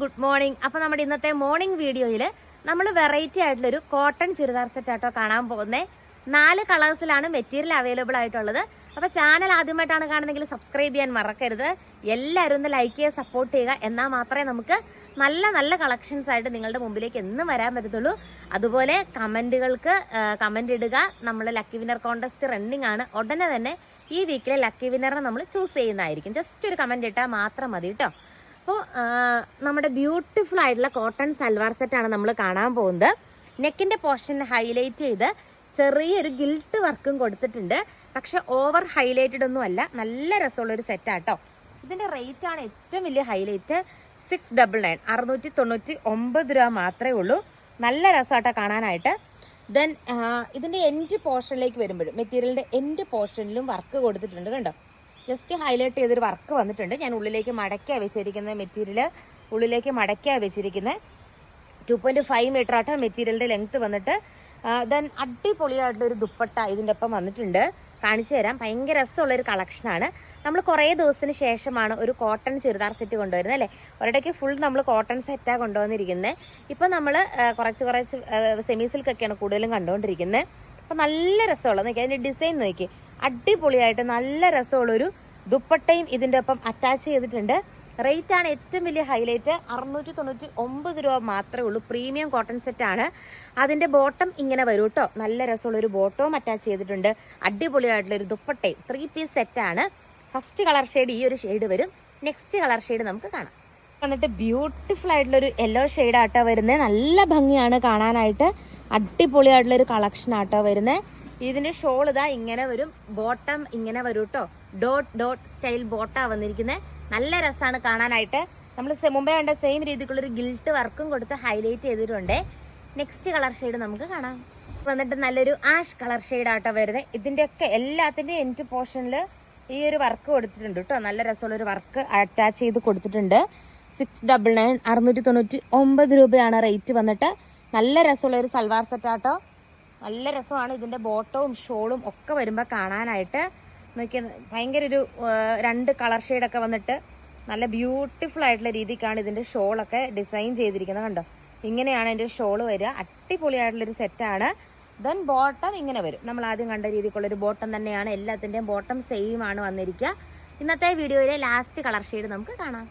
Good morning. അപ്പോൾ നമ്മുടെ ഇന്നത്തെ മോർണിംഗ് വീഡിയോയിൽ നമ്മൾ വെറൈറ്റി ആയിട്ടുള്ളൊരു കോട്ടൺ ചുരിദാർ സെറ്റ് ആട്ടോ കാണാൻ പോകുന്നത് നാല് കളേഴ്സിലാണ് മെറ്റീരിയൽ അവൈലബിൾ ആയിട്ടുള്ളത്. അപ്പോൾ ചാനൽ ആദ്യമായിട്ടാണ് കാണുന്നതെങ്കിൽ സബ്സ്ക്രൈബ് ചെയ്യാൻ മറക്കരുത്. എല്ലാവരും ഒന്ന് ലൈക്ക് ചെയ്യുക സപ്പോർട്ട് ചെയ്യുക. എന്നാൽ മാത്രമേ നമുക്ക് നല്ല നല്ല കളക്ഷൻസ് ആയിട്ട് നിങ്ങളുടെ മുമ്പിലേക്ക് എന്നും വരാൻ പറ്റത്തുള്ളൂ. അതുപോലെ കമന്റുകൾക്ക് കമന്റ് ഇടുക. നമ്മൾ ലക്കി വിന്നർ കോൺടെസ്റ്റ് റണ്ണിങ് ആണ്. ഉടനെ തന്നെ ഈ വീക്കിലെ ലക്കി വിന്നറിനെ നമ്മൾ ചൂസ് ചെയ്യുന്നതായിരിക്കും. ജസ്റ്റ് ഒരു കമന്റ് ഇട്ടാൽ മാത്രം മതി കേട്ടോ അപ്പോൾ നമ്മുടെ ബ്യൂട്ടിഫുൾ ആയിട്ടുള്ള കോട്ടൺ സൽവാർ സെറ്റാണ് നമ്മൾ കാണാൻ പോകുന്നത്. നെക്കിന്റെ പോർഷൻ ഹൈലൈറ്റ് ചെയ്ത് ചെറിയൊരു ഗിൽട്ട് വർക്കും കൊടുത്തിട്ടുണ്ട്. പക്ഷെ ഓവർ ഹൈലൈറ്റഡ് ഒന്നും അല്ല നല്ല രസമുള്ളൊരു സെറ്റാട്ടോ ഇതിന്റെ ആണ് ഏറ്റവും വലിയ ഹൈലൈറ്റ് സിക്സ് ഡബിൾ നയൻ അറുന്നൂറ്റി തൊണ്ണൂറ്റി ഒമ്പത് രൂപ മാത്രമേ ഉള്ളൂ. നല്ല രസമാട്ടോ കാണാനായിട്ട്. ദെൻ ഇതിന്റെ എൻഡ് പോർഷനിലേക്ക് വരുമ്പോഴും മെറ്റീരിയലിന്റെ എൻഡ് പോർഷനിലും വർക്ക് കൊടുത്തിട്ടുണ്ട് കണ്ടോ? ജസ്റ്റ് ഹൈലൈറ്റ് ചെയ്തൊരു വർക്ക് വന്നിട്ടുണ്ട്. ഞാൻ ഉള്ളിലേക്ക് മടക്കിയാണ് വെച്ചിരിക്കുന്ന മെറ്റീരിയൽ ഉള്ളിലേക്ക് മടക്കിയാണ് വെച്ചിരിക്കുന്നത്. ടു പോയിന്റ് ഫൈവ് മീറ്റർ ആട്ടോ മെറ്റീരിയലിന്റെ ലെങ്ത് വന്നിട്ട്. ദെൻ അടിപൊളിയായിട്ടുള്ള ഒരു ദുപ്പട്ട ഇതിന്റെ ഒപ്പം വന്നിട്ടുണ്ട്. കാണിച്ചു തരാം. ഭയങ്കര രസമുള്ളൊരു കളക്ഷനാണ് നമ്മൾ കുറേ ദിവസത്തിന് ശേഷമാണ് ഒരു കോട്ടൺ ചുരിദാർ സെറ്റ് കൊണ്ടുവരുന്നത് അല്ലേ? ഒരിടയ്ക്ക് ഫുൾ നമ്മൾ കോട്ടൺ സെറ്റാണ് കൊണ്ടുവന്നിരിക്കുന്നത് ഇപ്പം നമ്മൾ കുറച്ച് കുറച്ച് സെമി സിൽക്കൊക്കെയാണ് കൂടുതലും കണ്ടുകൊണ്ടിരിക്കുന്നത് അപ്പം നല്ല രസമുള്ളത്. നോക്കി അതിന്റെ ഡിസൈൻ നോക്കി അടിപൊളിയായിട്ട് നല്ല രസമുള്ളൊരു ദുപ്പട്ടയും ഇതിന്റെ ഒപ്പം അറ്റാച്ച് ചെയ്തിട്ടുണ്ട്. റേറ്റ് ആണ് ഏറ്റവും വലിയ ഹൈലൈറ്റ് അറുന്നൂറ്റി തൊണ്ണൂറ്റി ഒമ്പത് രൂപ മാത്രമേ ഉള്ളൂ. പ്രീമിയം കോട്ടൺ സെറ്റ് ആണ്. അതിന്റെ ബോട്ടം ഇങ്ങനെ വരും കേട്ടോ നല്ല രസമുള്ള ഒരു ബോട്ടവും അറ്റാച്ച് ചെയ്തിട്ടുണ്ട്. അടിപൊളിയായിട്ടുള്ള ഒരു ദുപ്പട്ടയും ത്രീ പീസ് സെറ്റ് ആണ്. ഫസ്റ്റ് കളർ ഷെയ്ഡ് ഈ ഒരു ഷെയ്ഡ് വരും. നെക്സ്റ്റ് കളർ ഷെയ്ഡ് നമുക്ക് കാണാം. വന്നിട്ട് ബ്യൂട്ടിഫുൾ ആയിട്ടുള്ളൊരു യെല്ലോ ഷെയ്ഡ് ആട്ടോ വരുന്നത്. നല്ല ഭംഗിയാണ് കാണാനായിട്ട്. അടിപൊളിയായിട്ടുള്ളൊരു കളക്ഷൻ ആട്ടോ വരുന്നത്. ഇതിന്റെ ഷോൾ ഇതാ ഇങ്ങനെ വരും. ബോട്ടം ഇങ്ങനെ വരും കേട്ടോ ഡോട്ട് ഡോട്ട് സ്റ്റൈൽ ബോട്ടാ വന്നിരിക്കുന്നത് നല്ല രസമാണ് കാണാനായിട്ട്. നമ്മൾ മുമ്പേ കണ്ട സെയിം രീതിക്കുള്ളൊരു ഗിൽട്ട് വർക്കും കൊടുത്ത് ഹൈലൈറ്റ് ചെയ്തിട്ടുണ്ട്. നെക്സ്റ്റ് കളർ ഷെയ്ഡ് നമുക്ക് കാണാം. വന്നിട്ട് നല്ലൊരു ആഷ് കളർ ഷെയ്ഡ് ആട്ടോ വരുന്നത് ഇതിന്റെയൊക്കെ എല്ലാത്തിന്റെയും എന്റ് പോർഷനിൽ ഈ ഒരു വർക്ക് കൊടുത്തിട്ടുണ്ട് കേട്ടോ നല്ല രസമുള്ള ഒരു വർക്ക് അറ്റാച്ച് ചെയ്ത് കൊടുത്തിട്ടുണ്ട്. സിക്സ് ഡബിൾ നയൻ അറുന്നൂറ്റി തൊണ്ണൂറ്റി ഒമ്പത് രൂപയാണ് റേറ്റ് വന്നിട്ട്. നല്ല രസമുള്ള ഒരു സൽവാർ സെറ്റ് ആട്ടോ. നല്ല രസമാണ്. ഇതിന്റെ ബോട്ടവും ഷോളും ഒക്കെ വരുമ്പോൾ കാണാനായിട്ട്. നോക്കിയ ഭയങ്കര ഒരു രണ്ട് കളർ ഷെയ്ഡൊക്കെ വന്നിട്ട് നല്ല ബ്യൂട്ടിഫുൾ ആയിട്ടുള്ള രീതിക്കാണ് ഇതിന്റെ ഷോളൊക്കെ ഡിസൈൻ ചെയ്തിരിക്കുന്നത് കണ്ടോ? ഇങ്ങനെയാണ് എന്റെ ഷോൾ വരിക. അടിപൊളിയായിട്ടുള്ളൊരു സെറ്റാണ് ദെൻ ബോട്ടം ഇങ്ങനെ വരും. നമ്മൾ ആദ്യം കണ്ട രീതിക്കുള്ളൊരു ബോട്ടം തന്നെയാണ്. എല്ലാത്തിന്റെയും ബോട്ടം സെയിം ആണ് വന്നിരിക്കുക. ഇന്നത്തെ വീഡിയോയിലെ ലാസ്റ്റ് കളർ ഷെയ്ഡ് നമുക്ക് കാണാം.